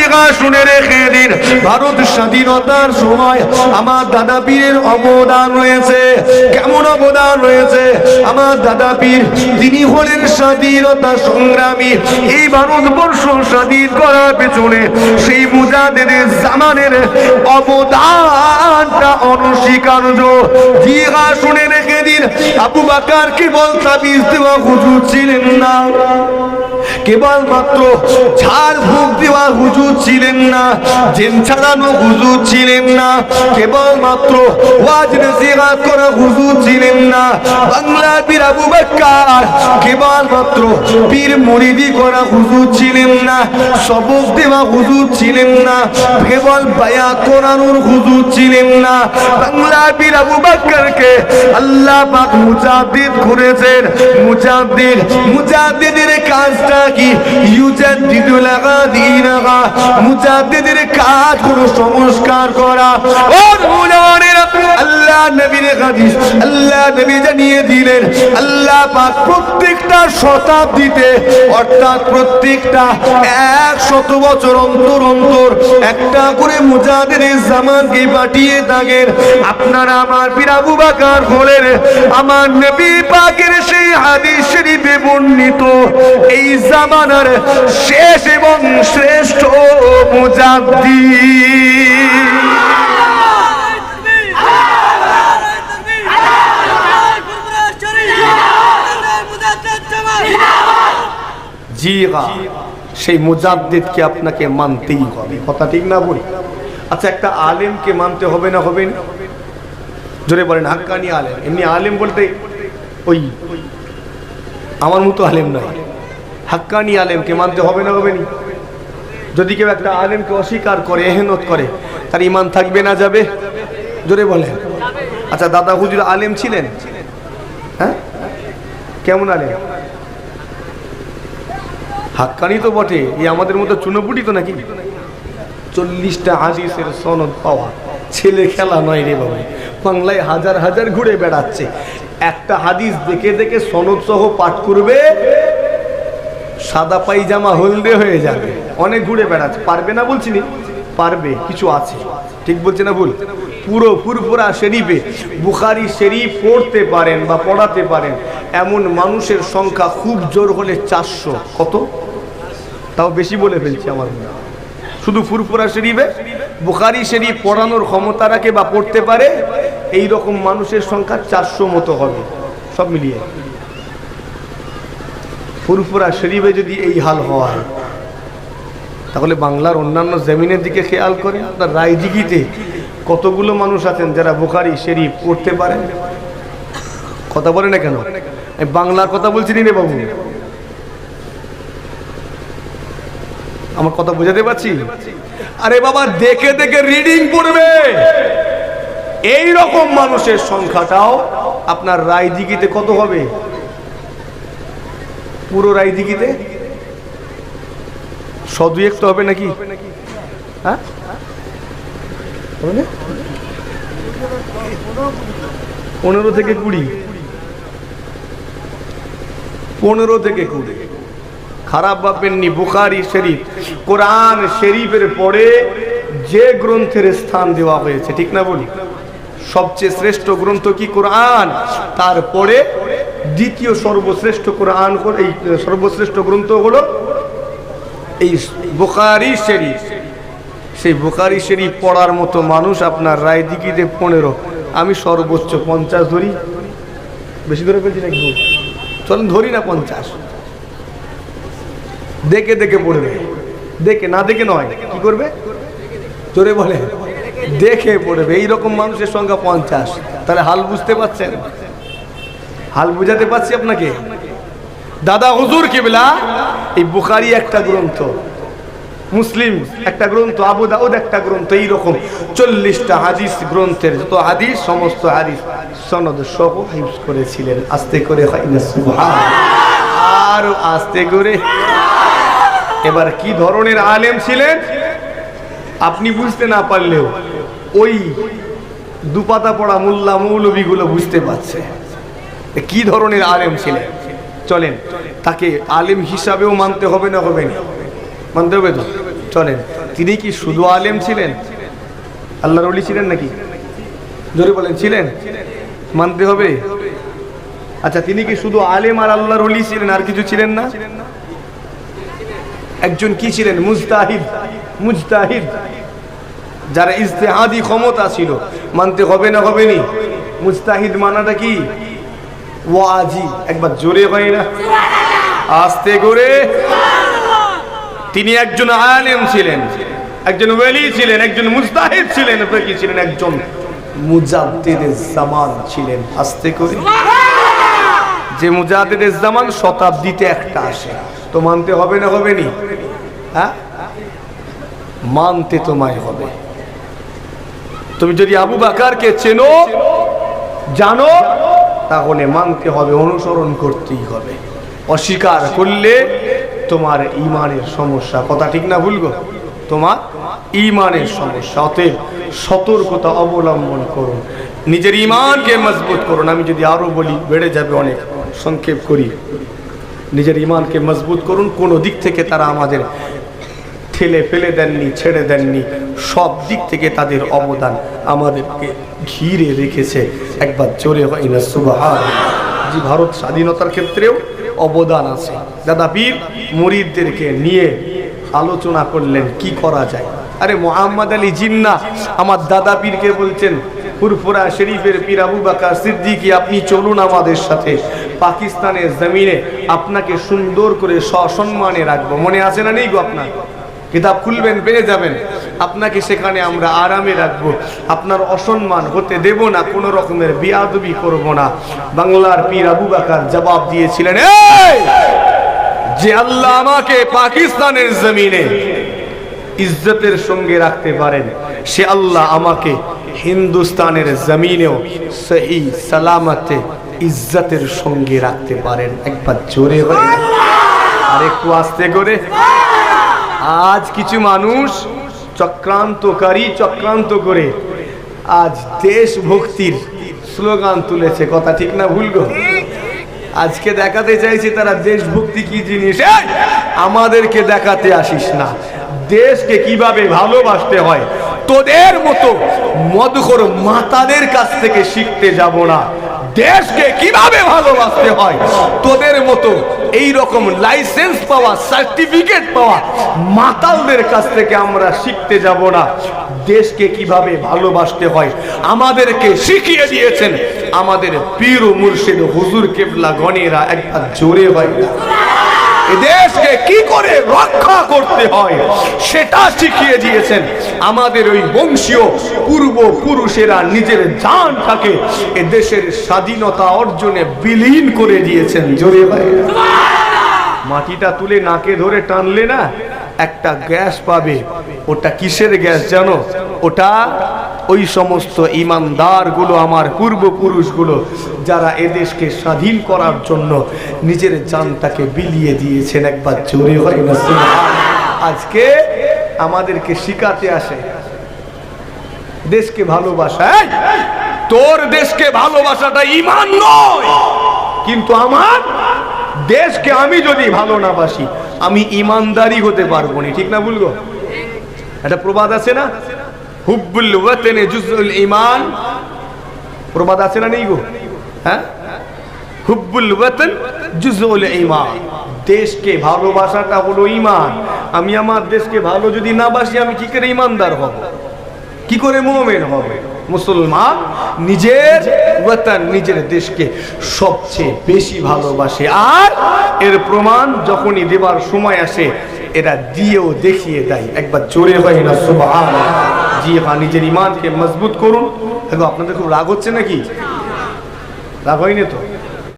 জিগা শুনে রেখে দিন। ভারত স্বাধীনতার সময় আমার দাদা পীরের অবদান রয়েছে। কেমন অবদান রয়েছে? আমার দাদা পীর, তিনি হলেন স্বাধীনতা সংগ্রামী। এই ভারতবর্ষ স্বাধীন করার পেছনে সেই মুজাদের জামানের অবদানটা অনস্বীকার্য। জিগা শুনে রেখে দিন। আবু বাকার কেবল তাবিজ দেওয়া হুজুর ছিলেন না। কেবল মাত্র ঝাড় ফুক দেওয়া হুজুর ছিলেন না জেন ছাড়ানো হুজুর ছিলেন না কেবলমাত্র ওয়াজ নসিহত করা হুজুর ছিলেন না। বাংলা পীর আবু বকর কেবলমাত্র পীর মুরিদি করা হুজুর ছিলেন না, সবক দেওয়া হুজুর ছিলেন না কেবল বায়াত করানোর হুজুর ছিলেন না। বাংলা পীর আবু বকরকে আল্লাহ পাক মুজাদ্দিদ করেছেন। মুজাদ্দিদ, মুজাদ্দিদের কাজটা কি ইউজাদ্দিদু লাগা দিনাগা মুজাদ্দিদের কাজ কোনো সংস্কার করা। ও মুলানের আল্লাহ নবীর হাদিস, আল্লাহ নবী জানিয়ে দিলেন, আল্লাহ পাক প্রত্যেকটা শতাব্দীতে, অর্থাৎ প্রত্যেকটা এক শত বছর অন্তর অন্তর একটা করে মুজাদের জামানকে পাঠিয়ে থাকেন। আপনারা আমার পীর আবু বাকার হলেন আমার নবী পাকের সেই হাদিস শরীফে বর্ণিত, এই জামানার শেষ এবং শ্রেষ্ঠ মুজাদ্দি জি হ্যাঁ সেই মুজাদ্দিদকে আপনাকে মানতেই হবে। কথা ঠিক না বলি আচ্ছা একটা আলেমকে মানতে হবে না হবে জোরে বলেন, হাক্কানি আলেম। এমনি আলেম বলতে ওই, আমার মতো আলেম নয়। হাক্কানি আলেমকে মানতে হবে না হবে যদি কেউ একটা আলেমকে অস্বীকার করে, এহেনত করে, তার ইমান থাকবে না যাবে? জোরে বলেন। আচ্ছা দাদা হুজুর আলেম ছিলেন? হ্যাঁ? কেমন আলেম? হাক্কানি তো বটে। এই আমাদের মতো চুনোপুটি তো নাকি? চল্লিশটা হাদিসের সনদ পাওয়া। ছেলে খেলা নয় রে বাবু। বাংলায় হাজার হাজার ঘুরে বেড়াচ্ছে। একটা হাদিস দেখে দেখে সনদ সহ পাঠ করবে, সাদা পাইজামা হলদে হয়ে যাবে। অনেক ঘুরে বেড়াচ্ছে। পারবে না বলছি নি? পারবে, কিছু আছে। ঠিক বলছে না ভুল? পুরো ফুরফুরা শরীফে বুখারি শরীফ পড়তে পারেন বা পড়াতে পারেন, এমন মানুষের সংখ্যা খুব জোর হলে চারশো। কত? তাও বেশি বলে ফেলছি আমার মনে শুধু ফুরফুরা শরীফে? বুখারি শরীফ পড়ানোর ক্ষমতা রাখে বা পড়তে পারে, এই রকম মানুষের সংখ্যা চারশো মতো হবে। সব মিলিয়ে। ফুরফুরা শরীফে যদি এই হাল হয়, তাহলে বাংলার অন্যান্য জমিনের দিকে খেয়াল করে আপনার রায়দিঘিতে কতগুলো মানুষ আছেন যারা বুখারি, শরীফ পড়তে পারেন কথা বলে না কেন? বাংলার কথা বলছি নি বাবু? আমার কথা বোঝাতে পারছি? আরে বাবা, দেখে দেখে রিডিং পড়বে। এই রকম মানুষের সংখ্যাটাও আপনার রায়দিঘিতে কত হবে? পুরো রায়দিঘিতে? সদু একটু হবে নাকি? হ্যাঁ? পনেরো? থেকে কুড়ি। পনেরো থেকে কুড়ি। খারাপ ভাববেননি বুখারি শরীফ। কোরআন শরীফের পরে যে গ্রন্থের স্থান দেওয়া হয়েছে, ঠিক না বলি? সবচেয়ে শ্রেষ্ঠ গ্রন্থ কি কোরআন? তারপরে দ্বিতীয় সর্বশ্রেষ্ঠ কোরআন এই সর্বশ্রেষ্ঠ গ্রন্থ হলো এই বুখারি শরীফ। সেই বোকারি শরীফ পড়ার মতো মানুষ আপনার রায় রায়দিকিতে পনেরো। আমি সর্বোচ্চ পঞ্চাশ ধরি। বেশি ধরে ফেলছি নাকি? চলেন ধরি না পঞ্চাশ। দেখে দেখে পড়বে দেখে না দেখে নয়। কি করবে? জোরে বলে। দেখে পড়বে এইরকম মানুষের সংখ্যা পঞ্চাশ। তাহলে হাল বুঝতে পারছেন? হাল বুঝাতে পারছি আপনাকে? দাদা হুজুর কেবলা, এই বুখারি একটা গ্রন্থ। মুসলিম, একটা গ্রন্থ, আবু দাউদ একটা গ্রন্থ, এইরকম। চল্লিশটা হাদিস, গ্রন্থের যত হাদিস, সমস্ত হাদিস সনদ সহ হিফজ করেছিলেন। আস্তে করে হয় আর আস্তে করে। এবার কি ধরনের আলেম ছিলেন? আপনি বুঝতে না পারলেও ওই দুপাতা পড়া মোল্লা মৌলবীগুলো বুঝতে পারছে। কি ধরনের আলেম ছিলেন? চলেন, তাকে আলেম হিসাবেও মানতে হবে না হবে না? মানতে হবে তো? চলেন। তিনি কি শুধু আলেম ছিলেন? আল্লাহর অলি ছিলেন নাকি? জোরে বলেন, ছিলেন? মানতে হবে। আচ্ছা তিনি কি শুধু আলেম আর আল্লাহর অলি ছিলেন, আর কিছু ছিলেন না? একজন কি ছিলেন? মুজতাহিদ। মুজতাহিদ। যারা ইজতেহাদি ক্ষমতা ছিল। মানতে হবে না, হবে নি? মুজতাহিদ মানাটা কি? ওয়াজি। একবার জোরে হয় না। আস্তে করে। তিনি একজন আলেম ছিলেন, একজন ওয়েলি ছিলেন, একজন মুস্তাহিদ ছিলেন আপনার কি ছিলেন? একজন মুজাদ্দিদের জামান ছিলেন। আস্তে করে। যে মুজাদ্দিদের জামান শতাব্দীতে একটা আসে। তো মানতে হবে না হবে নি? হ্যাঁ? মানতে তোমায় হবে। তুমি যদি আবু বাকারকে চেনো, জানো, তাহলে মানতে হবে, অনুসরণ করতেই হবে। অস্বীকার করলে তোমার ইমানের সমস্যা। কথা ঠিক না ভুলগো তোমার ইমানের সমস্যা। অতএব সতর্কতা অবলম্বন করুন নিজের ইমানকে মজবুত করুন আমি যদি আরও বলি, বেড়ে যাবে অনেক। সংক্ষেপ করি। নিজের ইমানকে মজবুত করুন। কোনো দিক থেকে তারা আমাদের ঠেলে ফেলে দেননি, ছেড়ে দেননি। সব দিক থেকে তাদের অবদান আমাদেরকে ঘিরে রেখেছে। একবার জোরে হয় না সুবাহান জি, ভারত স্বাধীনতার ক্ষেত্রেও অবদান আছে। দাদা পীর, মুরিদদেরকে নিয়ে আলোচনা করলেন, কি করা যায়? আরে মোহাম্মদ আলী জিন্না, আমার দাদা পীরকে বলছেন, ফুরফুরা শরীফের পীর আবু বাকার সিদ্দিকি, আপনি চলুন আমাদের সাথে। পাকিস্তানের জমিনে আপনাকে সুন্দর করে সসম্মানে রাখব। মনে আছে না নেই গো আপনার? কিতাব খুলবেন, পেয়ে যাবেন। আপনাকে সেখানে আমরা আরামে রাখব। আপনার অসম্মান হতে দেব না, কোনো রকমের বিয়াদবি করব না। বাংলার পীর আবু বাকার জবাব দিয়েছিলেন, "এই! যে আল্লাহ আমাকে পাকিস্তানের জমিনে ইজ্জতের সঙ্গে রাখতে পারেন সে আল্লাহ আমাকে হিন্দুস্তানের জমিনেও সহি সালামতে ইজ্জতের সঙ্গে রাখতে পারেন। একবার জোরে হয় আর একটু আস্তে করে। আজ কিছু মানুষ চক্রান্তকারী চক্রান্ত করে আজ দেশভক্তির স্লোগান তুলেছে। কথা ঠিক না ভুল গো? আজকে দেখাতে চাইছি তারা দেশভক্তি কি জিনিস! আমাদেরকে দেখাতে আসিস না। দেশকে কীভাবে ভালোবাসতে হয়, তোদের মতো মদখর মাতাদের কাছ থেকে শিখতে যাব না। দেশকে কীভাবে ভালোবাসতে হয়, তোদের মতো এই রকম লাইসেন্স পাওয়া সার্টিফিকেট পাওয়া মাতালদের কাছ থেকে আমরা শিখতে যাব না। দেশকে কীভাবে ভালোবাসতে হয়, আমাদেরকে শিখিয়ে দিয়েছেন আমাদের পীর মুর্শিদ হুজুর কেবলা গণেরা একবার জোরে হয় দেশকে কি করে রক্ষা করতে হয়, সেটা শিখিয়ে দিয়েছেন আমাদের ওই বংশীয় পূর্ব পুরুষেরা নিজের জানটাকে এ দেশের স্বাধীনতা অর্জনে বিলীন করে দিয়েছেন, জোরে ভাই মাটিটা তুলে নাকে ধরে টানলে না একটা গ্যাস পাবে। ওটা কিসের গ্যাস জানো? ওটা ওই সমস্ত ইমানদারগুলো আমার পূর্বপুরুষগুলো, যারা এদেশকে স্বাধীন করার জন্য নিজের জানটাকে বিলিয়ে দিয়েছেন একবার জোরে হয় না আজকে আমাদেরকে শিখাতে আসে, দেশকে ভালোবাসা। তোর দেশকে ভালোবাসাটা ইমান নয়। কিন্তু আমার দেশকে আমি যদি ভালো না বাসি আমি ইমানদারি হতে পারব না, ঠিক না বলব একটা প্রবাদ আছে না? হুব্বুল ওয়াতনে জুজুল ইমান প্রবাদ আছে না নেই গো? হ্যাঁ? হুব্বুল ওয়াতন জুজুল ইমান দেশকে ভালোবাসাটা হলো ইমান আমি আমার দেশকে ভালো যদি না বাসি, আমি কি করে ইমানদার হব? কি করে মোমেন হবে? মুসলমান নিজের ওয়াতান, নিজের দেশকে সবচেয়ে বেশি ভালোবাসে। আর এর প্রমাণ যখনই দেবার সময় আসে এরা দিয়েও দেখিয়ে দেয়। একবার জোরে হয় না সুবাহ জি হ্যাঁ নিজের ইমানকে মজবুত করুন। দেখো, আপনাদের খুব রাগ হচ্ছে নাকি? রাগ হয়নি তো?